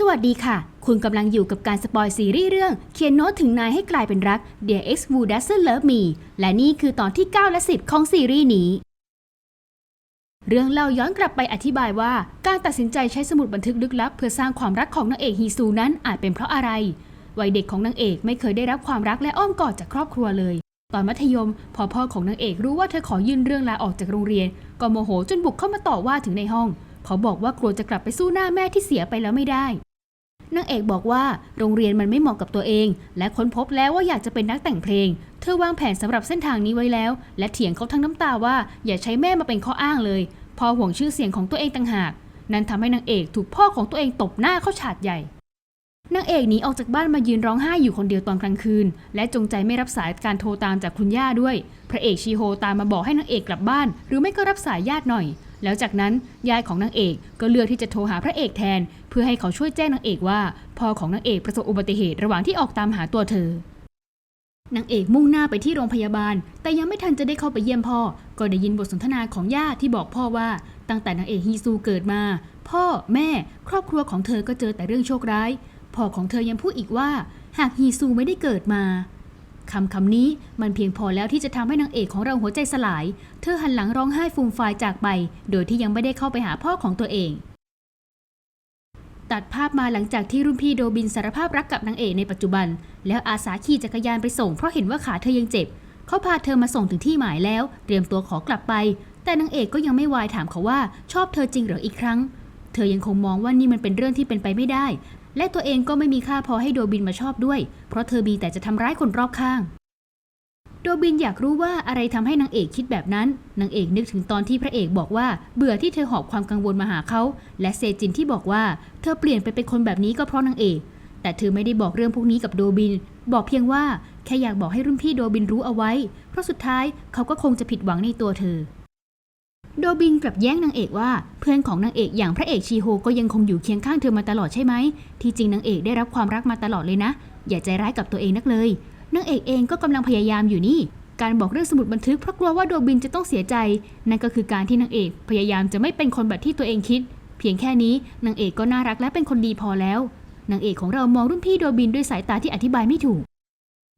สวัสดีค่ะ คุณกำลังอยู่กับการสปอยซีรีส์เรื่อง เขียนโน้ตถึงนายให้กลายเป็นรัก Dear Ex Who Doesn't Love Me และนี่คือตอนที่ 9 และ 10 ของซีรีส์นี้ เรื่องเล่าย้อนกลับไปอธิบายว่า การตัดสินใจใช้สมุดบันทึกลึกลับ เพื่อสร้างความรักของนางเอกฮีซูนั้นอาจเป็นเพราะอะไร วัยเด็กของนางเอกไม่เคยได้รับความรักและอ้อมกอดจากครอบครัวเลย ตอนมัธยม พอพ่อของนางเอกรู้ว่าเธอขอยื่นเรื่องลาออกจากโรงเรียน ก็โมโหจนบุกเข้ามาต่อว่าถึงในห้องเขาบอกว่ากลัวจะกลับไปสู้หน้าแม่ที่เสียไปแล้วไม่ได้ นางเอกบอกว่าโรงเรียนมันไม่เหมาะกับตัวเอง และค้นพบแล้วว่าอยากจะเป็นนักแต่งเพลง เธอวางแผนสำหรับเส้นทางนี้ไว้แล้ว และเถียงเขาทั้งน้ำตาว่าอย่าใช้แม่มาเป็นข้ออ้างเลย พอห่วงชื่อเสียงของตัวเองต่างหาก นั่นทำให้นางเอกถูกพ่อของตัวเองตบหน้าเข้าฉาดใหญ่นางเอกหนีออกจากบ้านมายืนร้องไห้อยู่คนเดียวตอนกลางคืน และจงใจไม่รับสายการโทรตามจากคุณย่าด้วย พระเอกชีโฮตามมาบอกให้นางเอกกลับบ้าน หรือไม่ก็รับสายญาติหน่อย แล้วจากนั้นยายของนางเอกก็เลือกที่จะโทรหาพระเอกแทน เพื่อให้เขาช่วยแจ้งนางเอกว่าพ่อของนางเอกประสบอุบัติเหตุระหว่างที่ออกตามหาตัวเธอนางเอกมุ่งหน้าไปที่โรงพยาบาล แต่ยังไม่ทันจะได้เข้าไปเยี่ยมพ่อ ก็ได้ยินบทสนทนาของย่าที่บอกพ่อว่า ตั้งแต่นางเอกฮีซูเกิดมา พ่อแม่ ครอบครัวของเธอก็เจอแต่เรื่องโชคร้าย พ่อของเธอยังพูดอีกว่า หากฮีซูไม่ได้เกิดมา คำคำนี้มันเพียงพอแล้วที่จะทำให้นางเอกของเราหัวใจสลาย เธอหันหลังร้องไห้ฟูมฟายจากไป โดยที่ยังไม่ได้เข้าไปหาพ่อของตัวเอง ตัดภาพมาหลังจากที่รุ่นพี่โดบินสารภาพรักกับนางเอกในปัจจุบัน แล้วอาสาขี่จักรยานไปส่งเพราะเห็นว่าขาเธอยังเจ็บ เขาพาเธอมาส่งถึงที่หมายแล้ว เตรียมตัวขอกลับไป แต่นางเอกก็ยังไม่วายถามเขาว่าชอบเธอจริงหรืออีกครั้งเธอยังคงมองว่านี่มันเป็นเรื่องที่เป็นไปไม่ได้ และตัวเองก็ไม่มีค่าพอให้โดบินมาชอบด้วย เพราะเธอมีแต่จะทำร้ายคนรอบข้าง โดบินอยากรู้ว่าอะไรทำให้นางเอกคิดแบบนั้น นางเอกนึกถึงตอนที่พระเอกบอกว่า เบื่อที่เธอหอบความกังวลมาหาเขา และเซจินที่บอกว่า เธอเปลี่ยนไปเป็นคนแบบนี้ก็เพราะนางเอก แต่เธอไม่ได้บอกเรื่องพวกนี้กับโดบิน บอกเพียงว่าแค่อยากบอกให้รุ่นพี่โดบินรู้เอาไว้ เพราะสุดท้ายเขาก็คงจะผิดหวังในตัวเธอ โดบินกลับแย้งนางเอกว่า เพื่อนของนางเอกอย่างพระเอกชีโฮก็ยังคงอยู่เคียงข้างเธอมาตลอดใช่ไหม ที่จริงนางเอกได้รับความรักมาตลอดเลยนะ อย่าใจร้ายกับตัวเองนักเลยนางเอกเองก็กำลังพยายามอยู่นี่ การบอกเรื่องสมุดบันทึกเพราะกลัวว่าโดบินจะต้องเสียใจ นั่นก็คือการที่นางเอกพยายามจะไม่เป็นคนแบบที่ตัวเองคิด เพียงแค่นี้นางเอกก็น่ารักและเป็นคนดีพอแล้วนางเอกของเรามองรุ่นพี่โดบินด้วยสายตาที่อธิบายไม่ถูก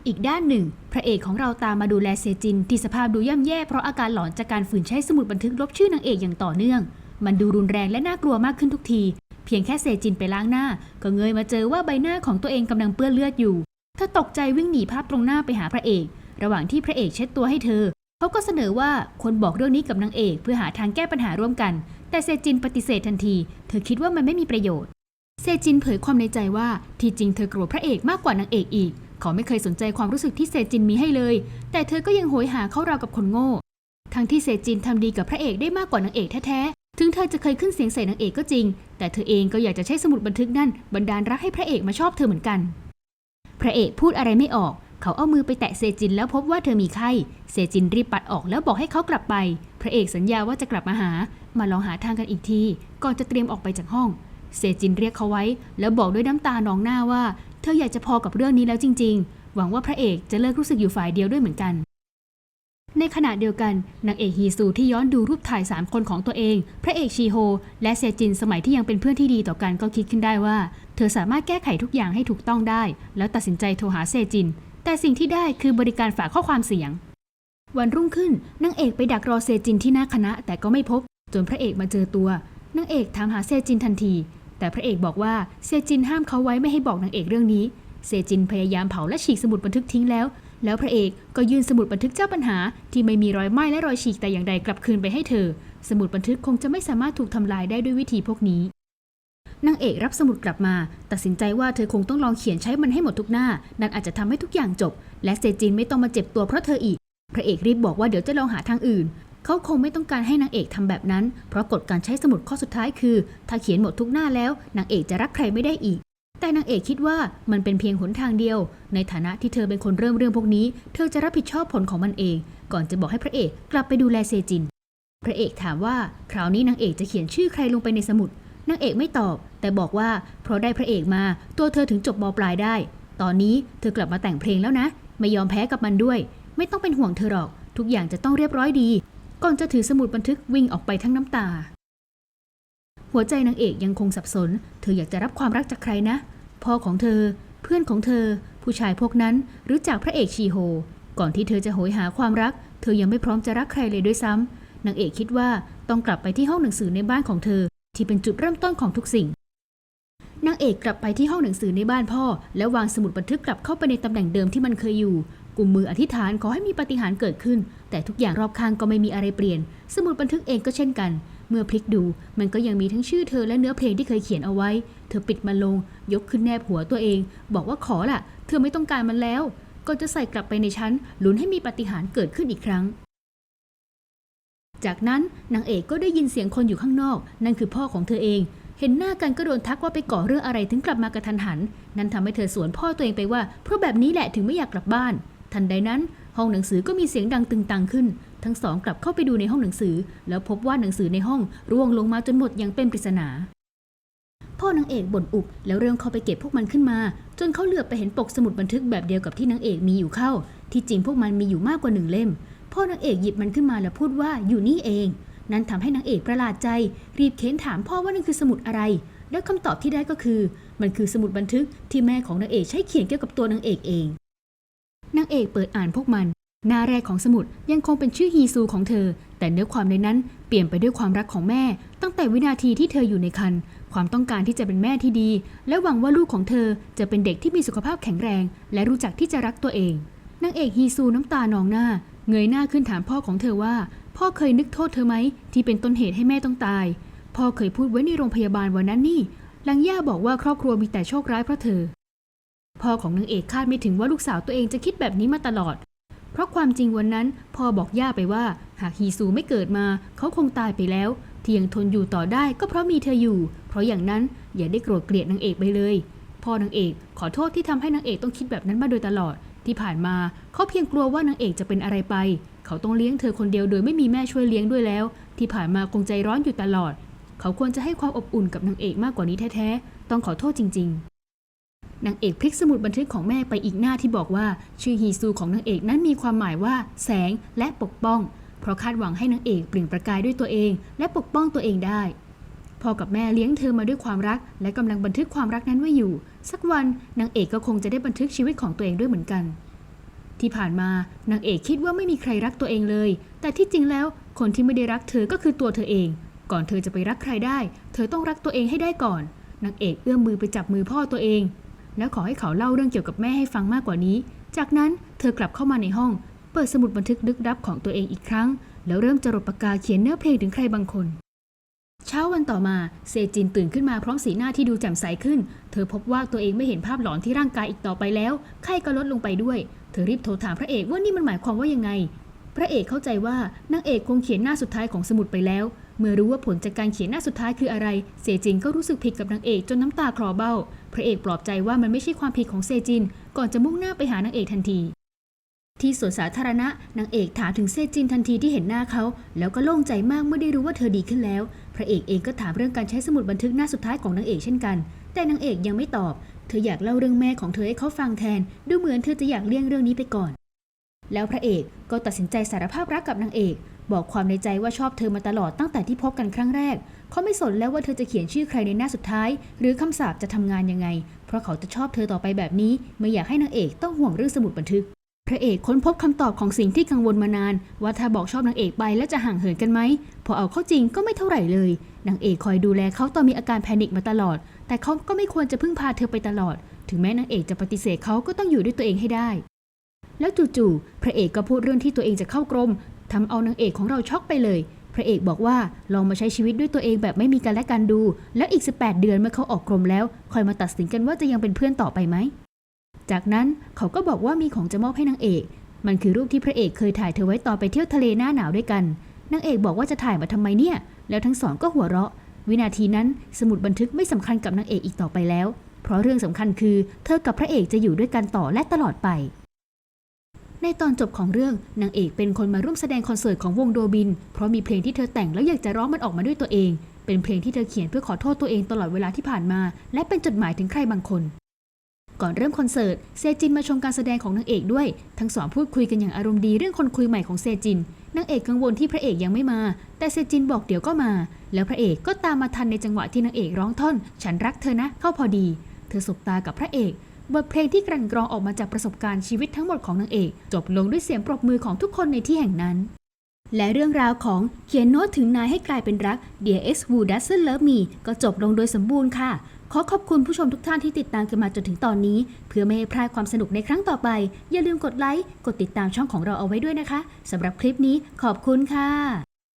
อีกด้านหนึ่ง พระเอกของเราตามมาดูแลเซจิน ที่สภาพดูย่ำแย่เพราะอาการหลอนจากการฝืนใช้สมุดบันทึกลบชื่อนางเอกอย่างต่อเนื่อง มันดูรุนแรงและน่ากลัวมากขึ้นทุกที เพียงแค่เซจินไปล้างหน้า ก็เงยมาเจอว่าใบหน้าของตัวเองกำลังเปื้อนเลือดอยู่ เธอตกใจวิ่งหนีภาพตรงหน้าไปหาพระเอก ระหว่างที่พระเอกเช็ดตัวให้เธอเขาก็เสนอว่าควรบอกเรื่องนี้กับนางเอก เพื่อหาทางแก้ปัญหาร่วมกัน แต่เซจินปฏิเสธทันที เธอคิดว่ามันไม่มีประโยชน์ เซจินเผยความในใจว่าที่จริงเธอโกรธพระเอกมากกว่านางเอกอีก เขาไม่เคยสนใจความรู้สึกที่เซจินมีให้เลย แต่เธอก็ยังโหยหาเขาราวกับคนโง่ ทั้งที่เซจินทำดีกับพระเอกได้มากกว่านางเอกแท้ๆ ถึงเธอจะเคยขึ้นเสียงใส่นางเอกก็จริง แต่เธอเองก็อยากจะใช้สมุดบันทึกนั่นบันดาลรักให้พระเอกมาชอบเธอเหมือนกัน พระเอกพูดอะไรไม่ออก เขาเอามือไปแตะเซจินแล้วพบว่าเธอมีไข้ เซจินรีบปัดออกแล้วบอกให้เขากลับไป พระเอกสัญญาว่าจะกลับมาหา มาลองหาทางกันอีกที ก่อนจะเตรียมออกไปจากห้องเซจินเรียกเขาไว้ แล้วบอกด้วยน้ำตานองหน้าว่า เธออยากจะพอกับเรื่องนี้แล้วจริง ๆ หวังว่าพระเอกจะเลิกรู้สึกอยู่ฝ่ายเดียวด้วยเหมือนกัน ในขณะเดียวกันนางเอกฮีซูที่ย้อนดูรูปถ่ายสามคนของตัวเอง พระเอกชีโฮ และเซจินสมัยที่ยังเป็นเพื่อนที่ดีต่อกันก็คิดขึ้นได้ว่า เธอสามารถแก้ไขทุกอย่างให้ถูกต้องได้ แล้วตัดสินใจโทรหาเซจิน แต่สิ่งที่ได้คือบริการฝากข้อความเสียง วันรุ่งขึ้นนางเอกไปดักรอเซจินที่หน้าคณะแต่ก็ไม่พบ จนพระเอกมาเจอตัวนางเอกถามหาเซจินทันที แต่พระเอกบอกว่าเซจินห้ามเขาไว้ไม่ให้บอกนางเอกเรื่องนี้ เซจินพยายามเผาและฉีกสมุดบันทึกทิ้งแล้ว แล้วพระเอกก็ยื่นสมุดบันทึกเจ้าปัญหา ที่ไม่มีรอยไหม้และรอยฉีกแต่อย่างใดกลับคืนไปให้เธอ สมุดบันทึกคงจะไม่สามารถถูกทำลายได้ด้วยวิธีพวกนี้นางเอกรับสมุดกลับมา ตัดสินใจว่าเธอคงต้องลองเขียนใช้มันให้หมดทุกหน้า นั่นอาจจะทำให้ทุกอย่างจบ และเซจินไม่ต้องมาเจ็บตัวเพราะเธออีก พระเอกรีบบอกว่าเดี๋ยวจะลองหาทางอื่น เขาคงไม่ต้องการให้นางเอกทำแบบนั้น เพราะกฎการใช้สมุดข้อสุดท้ายคือ ถ้าเขียนหมดทุกหน้าแล้วนางเอกจะรักใครไม่ได้อีก แต่นางเอกคิดว่ามันเป็นเพียงหนทางเดียว ในฐานะที่เธอเป็นคนเริ่มเรื่องพวกนี้ เธอจะรับผิดชอบผลของมันเอง ก่อนจะบอกให้พระเอกกลับไปดูแลเซจิน พระเอกถามว่าคราวนี้นางเอกจะเขียนชื่อใครลงไปในสมุดนางเอกไม่ตอบ แต่บอกว่าเพราะได้พระเอกมา ตัวเธอถึงจบมปลายได้ ตอนนี้เธอกลับมาแต่งเพลงแล้วนะ ไม่ยอมแพ้กับมันด้วย ไม่ต้องเป็นห่วงเธอหรอก ทุกอย่างจะต้องเรียบร้อยดี ก่อนจะถือสมุดบันทึกวิ่งออกไปทั้งน้ำตา หัวใจนางเอกยังคงสับสน เธออยากจะรับความรักจากใครนะ พ่อของเธอ เพื่อนของเธอ ผู้ชายพวกนั้น หรือจากพระเอกชีโฮ ก่อนที่เธอจะโหยหาความรัก เธอยังไม่พร้อมจะรักใครเลยด้วยซ้ำนางเอกคิดว่าต้องกลับไปที่ห้องหนังสือในบ้านของเธอ ที่เป็นจุดเริ่มต้นของทุกสิ่งนางเอกกลับไปที่ห้องหนังสือในบ้านพ่อ แล้ววางสมุดบันทึกกลับเข้าไปในตำแหน่งเดิมที่มันเคยอยู่ กุมมืออธิษฐานขอให้มีปฏิหารเกิดขึ้น แต่ทุกอย่างรอบข้างก็ไม่มีอะไรเปลี่ยน สมุดบันทึกเองก็เช่นกัน เมื่อพลิกดูมันก็ยังมีทั้งชื่อเธอและเนื้อเพลงที่เคยเขียนเอาไว้ เธอปิดมันลง ยกขึ้นแนบหัวตัวเอง บอกว่าขอละเธอไม่ต้องการมันแล้ว ก็จะใส่กลับไปในชั้นลุ้นให้มีปฏิหารเกิดขึ้นอีกครั้งจากนั้นนางเอกก็ได้ยินเสียงคนอยู่ข้างนอก นั่นคือพ่อของเธอเอง เห็นหน้ากันก็โดนทักว่าไปก่อเรื่องอะไรถึงกลับมากระทันหัน นั่นทำให้เธอสวนพ่อตัวเองไปว่า เพราะแบบนี้แหละถึงไม่อยากกลับบ้าน ทันใดนั้น ห้องหนังสือก็มีเสียงดังตึงตังขึ้น ทั้งสองกลับเข้าไปดูในห้องหนังสือ แล้วพบว่าหนังสือในห้องร่วงลงมาจนหมดอย่างเป็นปริศนา พ่อนางเอกบ่นอุบแล้วเริ่มเข้าไปเก็บพวกมันขึ้นมา จนเขาเหลือบไปเห็นปกสมุดบันทึกแบบเดียวกับที่นางเอกมีอยู่เข้า ที่จริงพวกมันมีอยู่มากกว่าหนึ่งเล่ม พ่อนางเอกหยิบมันขึ้นมาแล้วพูดว่าอยู่นี่เอง นั่นทำให้นางเอกประหลาดใจ รีบเค้นถามพ่อว่านั่นคือสมุดอะไรแล้วคำตอบที่ได้ก็คือ มันคือสมุดบันทึกที่แม่ของนางเอกใช้เขียนเกี่ยวกับตัวนางเอกเอง นางเอกเปิดอ่านพวกมัน หน้าแรกของสมุดยังคงเป็นชื่อฮีซูของเธอ แต่เนื้อความในนั้นเปลี่ยนไปด้วยความรักของแม่ ตั้งแต่วินาทีที่เธออยู่ในครรภ์ความต้องการที่จะเป็นแม่ที่ดี และหวังว่าลูกของเธอจะเป็นเด็กที่มีสุขภาพแข็งแรง และรู้จักที่จะรักตัวเองนางเอกฮีซูน้ำตานองหน้า เงยหน้าขึ้นถามพ่อของเธอว่า พ่อเคยนึกโทษเธอไหมที่เป็นต้นเหตุให้แม่ต้องตาย พ่อเคยพูดไว้ในโรงพยาบาลวันนั้นนี่ลังย่าบอกว่าครอบครัวมีแต่โชคร้ายเพราะเธอ พ่อของนางเอกคาดไม่ถึงว่าลูกสาวตัวเองจะคิดแบบนี้มาตลอด เพราะความจริงวันนั้นพ่อบอกย่าไปว่า หากฮีซูไม่เกิดมา เขาคงตายไปแล้ว ที่ยังทนอยู่ต่อได้ก็เพราะมีเธออยู่ เพราะอย่างนั้นอย่าได้โกรธเกลียดนางเอกไปเลย พ่อนางเอกขอโทษที่ทำให้นางเอกต้องคิดแบบนั้นมาโดยตลอด ที่ผ่านมาเขาเพียงกลัวว่านางเอกจะเป็นอะไรไป เขาต้องเลี้ยงเธอคนเดียวโดยไม่มีแม่ช่วยเลี้ยงด้วยแล้ว ที่ผ่านมาคงใจร้อนอยู่ตลอด เขาควรจะให้ความอบอุ่นกับนางเอกมากกว่านี้แท้ๆต้องขอโทษจริง ๆ นางเอกพลิกสมุดบันทึกของแม่ไปอีกหน้าที่บอกว่า ชื่อฮีซูของนางเอกนั้นมีความหมายว่า แสงและปกป้อง เพราะคาดหวังให้นางเอกเปล่งประกายด้วยตัวเอง และปกป้องตัวเองได้พ่อกับแม่เลี้ยงเธอมาด้วยความรัก และกำลังบันทึกความรักนั้นไว้อยู่ สักวันนางเอกก็คงจะได้บันทึกชีวิตของตัวเองด้วยเหมือนกัน ที่ผ่านมานางเอกคิดว่าไม่มีใครรักตัวเองเลย แต่ที่จริงแล้วคนที่ไม่ได้รักเธอก็คือตัวเธอเอง ก่อนเธอจะไปรักใครได้ เธอต้องรักตัวเองให้ได้ก่อนนางเอกเอื้อมมือไปจับมือพ่อตัวเอง แล้วขอให้เขาเล่าเรื่องเกี่ยวกับแม่ให้ฟังมากกว่านี้ จากนั้นเธอกลับเข้ามาในห้อง เปิดสมุดบันทึกลึกลับของตัวเองอีกครั้ง แล้วเริ่มจรดปากกาเขียนเนื้อเพลงถึงใครบางคน เช้าวันต่อมาเซจินตื่นขึ้นมาพร้อมสีหน้าที่ดูแจ่มใสขึ้น เธอพบว่าตัวเองไม่เห็นภาพหลอนที่ร่างกายอีกต่อไปแล้ว ไข้ก็ลดลงไปด้วย เธอรีบโทรถามพระเอกว่านี่มันหมายความว่ายังไง พระเอกเข้าใจว่านางเอกคงเขียนหน้าสุดท้ายของสมุดไปแล้ว เมื่อรู้ว่าผลจากการเขียนหน้าสุดท้ายคืออะไร เซจินก็รู้สึกผิดกับนางเอกจนน้ำตาคลอเบ้า พระเอกปลอบใจว่ามันไม่ใช่ความผิดของเซจิน ก่อนจะมุ่งหน้าไปหานางเอกทันที ที่สวนสาธารณะนางเอกถามถึงเซจินทันทีที่เห็นหน้าเขา แล้วก็โล่งใจมากเมื่อได้รู้ว่าเธอดีขึ้นแล้ว พระเอกเองก็ถามเรื่องการใช้สมุดบันทึกหน้าสุดท้ายของนางเอกเช่นกัน แต่นางเอกยังไม่ตอบ เธออยากเล่าเรื่องแม่ของเธอให้เขาฟังแทน ดูเหมือนเธอจะอยากเลี่ยงเรื่องนี้ไปก่อนแล้วพระเอกก็ตัดสินใจสารภาพรักกับนางเอก บอกความในใจว่าชอบเธอมาตลอดตั้งแต่ที่พบกันครั้งแรก เขาไม่สนแล้วว่าเธอจะเขียนชื่อใครในหน้าสุดท้าย หรือคำสาปจะทำงานยังไง เพราะเขาจะชอบเธอต่อไปแบบนี้ ไม่อยากให้นางเอกต้องห่วงเรื่องสมุดบันทึก พระเอกค้นพบคำตอบของสิ่งที่กังวลมานาน ว่าถ้าบอกชอบนางเอกไปแล้วจะห่างเหินกันไหมพอเอาเข้าจริงก็ไม่เท่าไหร่เลยนางเอกคอยดูแลเขาตอนมีอาการแพนิคมาตลอด แต่เขาก็ไม่ควรจะพึ่งพาเธอไปตลอด ถึงแม้นางเอกจะปฏิเสธเขาก็ต้องอยู่ด้วยตัวเองให้ได้ แล้วจู่ๆพระเอกก็พูดเรื่องที่ตัวเองจะเข้ากรมทำเอานางเอกของเราช็อกไปเลย พระเอกบอกว่าลองมาใช้ชีวิตด้วยตัวเองแบบไม่มีกันและกันดู แล้วอีก 18 เดือนเมื่อเขาออกกรมแล้วคอยมาตัดสินกันว่าจะยังเป็นเพื่อนต่อไปไหม จากนั้นเขาก็บอกว่ามีของจะมอบให้นางเอก มันคือรูปที่พระเอกเคยถ่ายเธอไว้ตอนไปเที่ยวทะเลหน้าหนาวด้วยกันนางเอกบอกว่าจะถ่ายมาทำไมเนี่ย แล้วทั้งสองก็หัวเราะ วินาทีนั้นสมุดบันทึกไม่สำคัญกับนางเอกอีกต่อไปแล้ว เพราะเรื่องสำคัญคือ เธอกับพระเอกจะอยู่ด้วยกันต่อและตลอดไป ในตอนจบของเรื่องนางเอกเป็นคนมาร่วมแสดงคอนเสิร์ตของวงโดบิน เพราะมีเพลงที่เธอแต่งแล้วอยากจะร้องมันออกมาด้วยตัวเอง เป็นเพลงที่เธอเขียนเพื่อขอโทษตัวเองตลอดเวลาที่ผ่านมา และเป็นจดหมายถึงใครบางคน ก่อนเริ่มคอนเสิร์ตเซจินมาชมการแสดงของนางเอกด้วย ทั้งสองพูดคุยกันอย่างอารมณ์ดีเรื่องคนคุยใหม่ของเซจินนางเอกกังวลที่พระเอกยังไม่มา แต่เซจินบอกเดี๋ยวก็มา แล้วพระเอกก็ตามมาทันในจังหวะที่นางเอกร้องท่อน ฉันรักเธอนะเข้าพอดี เธอสบตากับพระเอก บทเพลงที่กลั่นกรองออกมาจากประสบการณ์ชีวิตทั้งหมดของนางเอก จบลงด้วยเสียงปรบมือของทุกคนในที่แห่งนั้น และเรื่องราวของเขียนโน้ตถึงนายให้กลายเป็นรัก Dear X Who Doesn't Love Me ก็จบลงโดยสมบูรณ์ค่ะ ขอขอบคุณผู้ชมทุกท่านที่ติดตามกันมาจนถึงตอนนี้ เพื่อไม่ให้พลาดความสนุกในครั้งต่อไป อย่าลืมกดไลค์ กดติดตามช่องของเราเอาไว้ด้วยนะคะสำหรับคลิปนี้ขอบคุณค่ะ